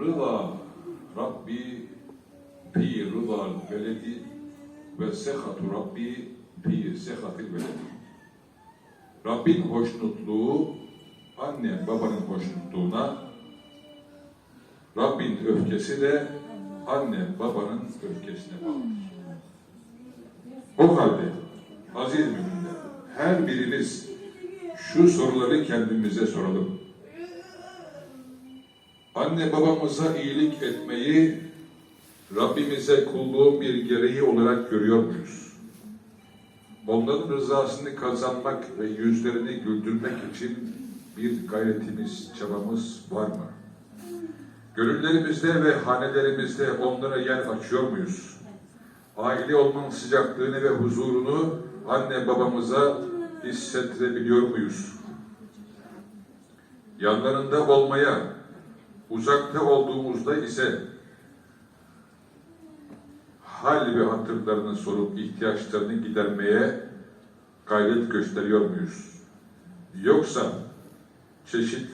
Rıza Rabbi fi rıza veledi ve sehatu Rabbi fi sehatil veledi. Rabbin hoşnutluğu anne babanın hoşnutluğuna, Rabbin öfkesi de anne babanın öfkesine bağlıdır. O halde aziz müminler, her birimiz şu soruları kendimize soralım. Anne babamıza iyilik etmeyi Rabbimize kulluğun bir gereği olarak görüyor muyuz? Onların rızasını kazanmak ve yüzlerini güldürmek için bir gayretimiz, çabamız var mı? Gönüllerimizde ve hanelerimizde onlara yer açıyor muyuz? Aile olmanın sıcaklığını ve huzurunu anne babamıza hissettirebiliyor muyuz? Yanlarında olmaya, uzakta olduğumuzda ise hal ve hatırlarını sorup ihtiyaçlarını gidermeye gayret gösteriyor muyuz? Yoksa çeşitli